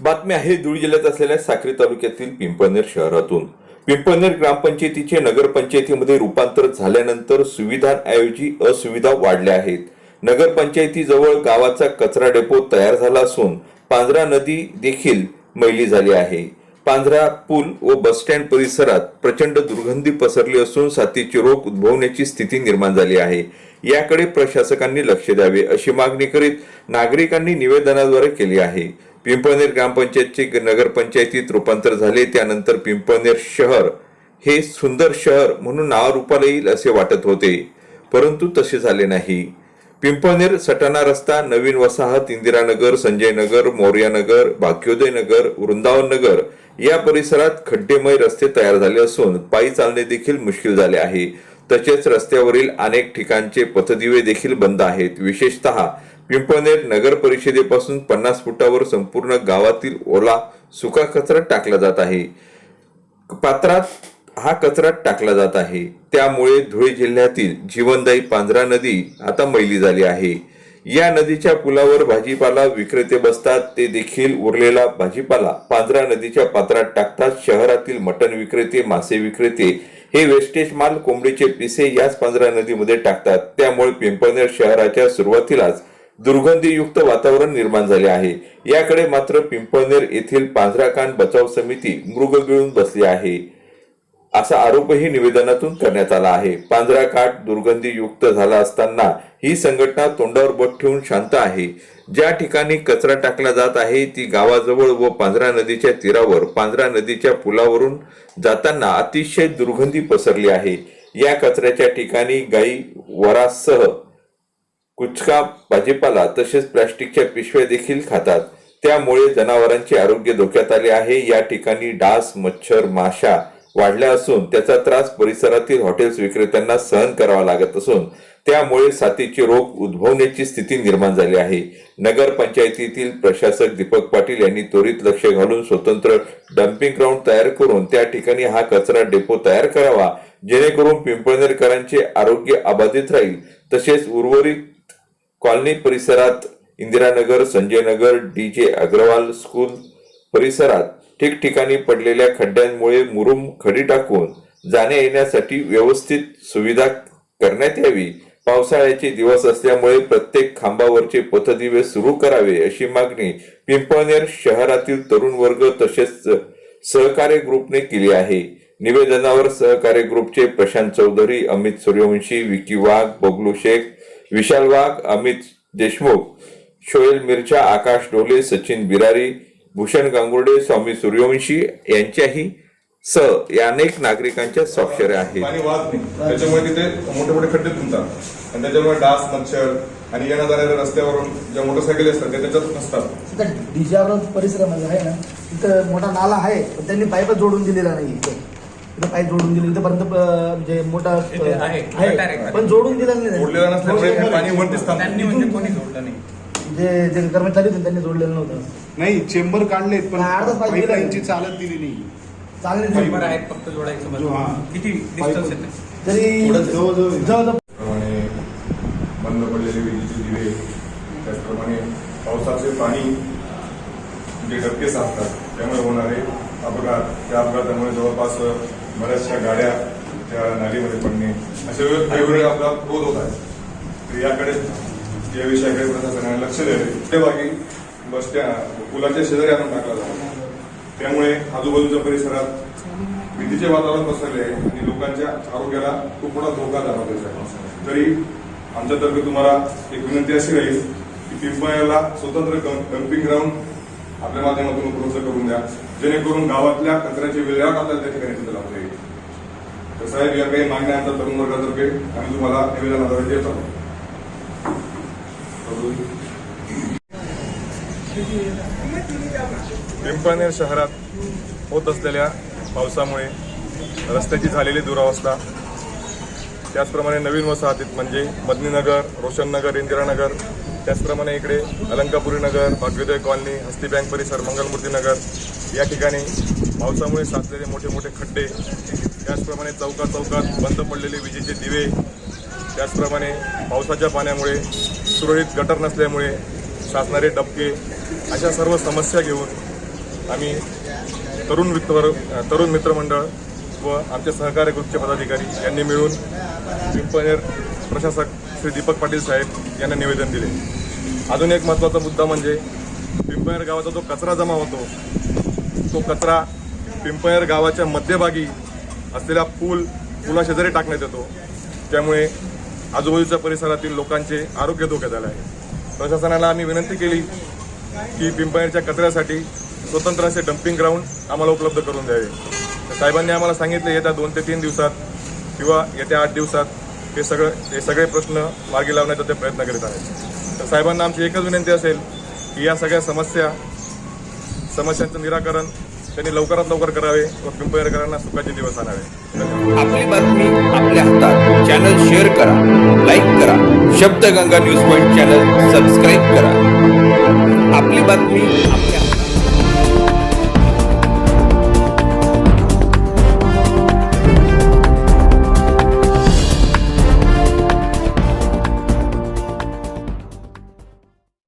बातमी आहे धुळे जिल्ह्यात असलेल्या साक्री तालुक्यातील पिंपळनेर शहरातून. पिंपळनेर ग्रामपंचायतीचे नगरपंचायतीमध्ये रूपांतर झाल्यानंतर सुविधांऐवजी असुविधा वाढल्या आहेत. नगरपंचायतीजवळ गावाचा कचरा डेपो तयार झाला असून पांझरा नदी देखील मैली झाली आहे. पांझरा पूल व बसस्टँड परिसरात प्रचंड दुर्गंधी पसरली असून साथीचे रोग उद्भवण्याची स्थिती निर्माण झाली आहे. याकडे प्रशासकांनी लक्ष द्यावे अशी मागणी करीत नागरिकांनी निवेदनाद्वारे केली आहे. पिंपळनेर ग्रामपंचायतचे नगरपंचायतीत रूपांतर झाले. त्यानंतर पिंपळनेर शहर हे सुंदर शहर म्हणून नावारूपाला येईल असे वाटत होते परंतु तसे झाले नाही. पिंपळनेर सटाणा रस्ता नवीन वसाहत इंदिरानगर संजय नगर मौर्यानगर भाग्योदय नगर वृंदावन नगर या परिसरात खड्डेमय रस्ते तयार झाले असून पायी चालणे देखील मुश्किल झाले आहे. तसेच रस्त्यावरील अनेक ठिकाणचे पथदिवे देखील बंद आहेत. विशेषतः पिंपळनेर नगर परिषदेपासून पन्नास फुटावर संपूर्ण गावातील ओला सुका कचरा टाकला जात आहे. पात्रात हा कचरा टाकला जात आहे. त्यामुळे धुळे जिल्ह्यातील जीवनदायी पांझरा नदी आता मैली झाली आहे. या नदीच्या पुलावर भाजीपाला विक्रेते बसतात. ते देखील उरलेला भाजीपाला पांझरा नदीच्या पात्रात टाकतात. शहरातील मटण विक्रेते मासे विक्रेते हे वेस्टेज माल कोंबडीचे पिसे याच पांझरा नदीमध्ये टाकतात. त्यामुळे पिंपळनेर शहराच्या सुरुवातीलाच दुर्गंधीयुक्त वातावरण निर्माण झाले आहे. याकडे मात्र पिंपळनेर येथील पांझराकांड बचाव समिती मृग गिळून बसली आहे. असा आरोपही निवेदनातून करण्यात आला आहे. पांझरा काठ दुर्गंधीयुक्त झाला असताना ही संघटना तोंडावर बोट ठेवून शांत आहे. ज्या ठिकाणी कचरा टाकला जात आहे ती गावाजवळ व पांझरा नदीच्या तीरावर पांझरा नदीच्या पुलावरून जाताना अतिशय दुर्गंधी पसरली आहे. या कचऱ्याच्या ठिकाणी गाई वरासह कुचका भाजीपाला तसेच प्लास्टिकच्या पिशव्या देखील खातात. त्यामुळे जनावरांचे आरोग्य धोक्यात आले आहे. या ठिकाणी डास मच्छर माशा वाढल्या असून त्याचा त्रास परिसरातील हॉटेल्स विक्रेत्यांना सहन करावा लागत असून त्यामुळे साथीचे रोग उद्भवण्याची स्थिती निर्माण झाली आहे. नगरपंचायतीतील प्रशासक दीपक पाटील यांनी त्वरित लक्ष घालून स्वतंत्र डम्पिंग ग्राउंड तयार करून त्या ठिकाणी हा कचरा डेपो तयार करावा जेणेकरून पिंपळनेरकरांचे आरोग्य अबाधित राहील. तसेच उर्वरित कॉलनी परिसरात Indiranagar Sanjaynagar D J Agarwal school परिसरात ठिकठिकाणी पडलेल्या खड्ड्यांमुळे मुरुम खडी टाकून जाण्या येण्यासाठी व्यवस्थित सुविधा करण्यात यावी. पावसाळ्याचे दिवस असल्यामुळे प्रत्येक खांबावरचे पथदिवे सुरू करावे अशी मागणी पिंपळनेर शहरातील तरुण वर्ग तसेच सहकार्य ग्रुपने केली आहे. निवेदनावर सहकार्य ग्रुपचे प्रशांत चौधरी अमित सूर्यवंशी विकी वाघ बबलू शेख विशाल वाघ अमित देशमुख शोएल मिर्चा आकाश डोले सचिन बिरारी भूषण गांगुर्डे स्वामी सूर्यवंशी यांच्याही सह या अनेक नागरिकांच्या स्वाक्षऱ्या आहेत. पाणी वाहत नाही. त्याच्यामुळे तिथे मोठे मोठे खड्डे तुंबतात. आणि त्याच्यामुळे डास मच्छर आणि येण्या जाणाऱ्या रस्त्यावरून ज्या मोटरसायकली असतात त्या त्याच्यात नसतात. तिथं डिजावर परिसरामध्ये आहे ना तिथं मोठा नाला आहे पण त्यांनी पाईपच जोडून दिलेला नाही इथं पाईप जोडून दिली. इथंपर्यंत अं, म्हणजे मोठा अं, आहे. आहे. पण जोडून दिला नाही ओढलेला नसल्यामुळे पाणी वरतीच त्यांनी थांबतं म्हणजे कोणी जोडलं नाही. जे जे कर्मचारी होते त्यांनी जोडलेलं नव्हतं. नाही चेंबर काढलेत पण अर्धा पाईप दिला पाईपलाईनची चालत दिली नाही. चांगले आहेत फक्त जोडायचं हा. म्हणजे किती डिस्टन्स येते तरी जवळजवळ त्याप्रमाणे बंद पडलेले विजेचे दिवे त्याचप्रमाणे पावसाचे पाणी जे डबके साचतात त्यामुळे होणारे अपघात. त्या अपघातामुळे जवळपास बऱ्याचशा गाड्या त्या नालीमध्ये पडणे. असे वेगवेगळे अपघात रोज होत आहेत तर याकडे या विषयाकडे प्रशासनाने लक्ष द्यावे. मध्यभागी बस स्टँड पुलाच्या शेजारी आणून टाकला जातो. त्यामुळे आजूबाजूच्या परिसरात भीतीचे वातावरण पसरले आहे आणि लोकांच्या आरोग्याला खूप मोठा धोका जाणवतो आहे तरी आमच्यातर्फे तुम्हाला एक विनंती अशी राहील की पिंपळ्याला स्वतंत्र डम्पिंग ग्राउंड आपल्या माध्यमातून उपलब्ध करून द्या. जेणेकरून गावातल्या कचऱ्याची विल्हेवाट आपल्याला त्या ठिकाणी तिथे लावता येईल. तर साहेब या काही मागण्या आमच्या तरुण वर्गातर्फे आम्ही तुम्हाला निवेदनाद्वारे देत आहोत. पिंपळनेर शहरात होत असलेल्या पावसामुळे रस्त्याची झालेली दुरावस्था त्याचप्रमाणे नवीन वसाहतीत म्हणजे मदनीनगर रोशननगर इंदिरानगर त्याचप्रमाणे इकडे अलंकापुरी नगर भाग्योदय कॉलनी हस्ती बँक परिसर मंगलमूर्ती नगर या ठिकाणी पावसामुळे साचलेले मोठे मोठे खड्डे त्याचप्रमाणे चौका चौकात बंद पडलेले विजेचे दिवे त्याचप्रमाणे पावसाच्या पाण्यामुळे सुरळीत गटर नसल्यामुळे साचणारे डबके अशा सर्व समस्या घेऊन आम्ही तरुण मित्र तरुण मित्रमंडळ व आमचे सहकार्य ग्रुपचे पदाधिकारी यांनी मिळून पिंपनेर प्रशासक श्री दीपक पाटील साहेब यांना निवेदन दिले. अजून एक महत्त्वाचा मुद्दा म्हणजे पिंपळनेर गावाचा जो कचरा जमा होतो तो कचरा पिंपळनेर गावाच्या मध्यभागी असलेल्या पूल पुलाशेजारी टाकण्यात येतो. त्यामुळे आजूबाजूच्या परिसरातील लोकांचे आरोग्य धोक्यात आले आहे. प्रशासनाला आम्ही विनंती केली की पिंपळनेरच्या कचऱ्यासाठी स्वतंत्र असे डम्पिंग ग्राउंड आम्हाला उपलब्ध करून द्यावे. साहेबांनी आम्हाला सांगितले येत्या दोन ते तीन दिवसात किंवा येत्या आठ दिवसात हे सगळं हे सगळे प्रश्न मार्गी लावण्याचा ते प्रयत्न करीत आहेत. तर साहेबांना आमची एकच विनंती असेल की या सगळ्या समस्या समस्यांचं निराकरण त्यांनी लवकरात लवकर करावे व पिंपळकरांना सुखाचे दिवस आणावे. आपली बातमी आपल्या हातात. चॅनल शेअर करा लाईक करा. Shabdganga news point channel subscribe करा. आपली बातमी आपल्या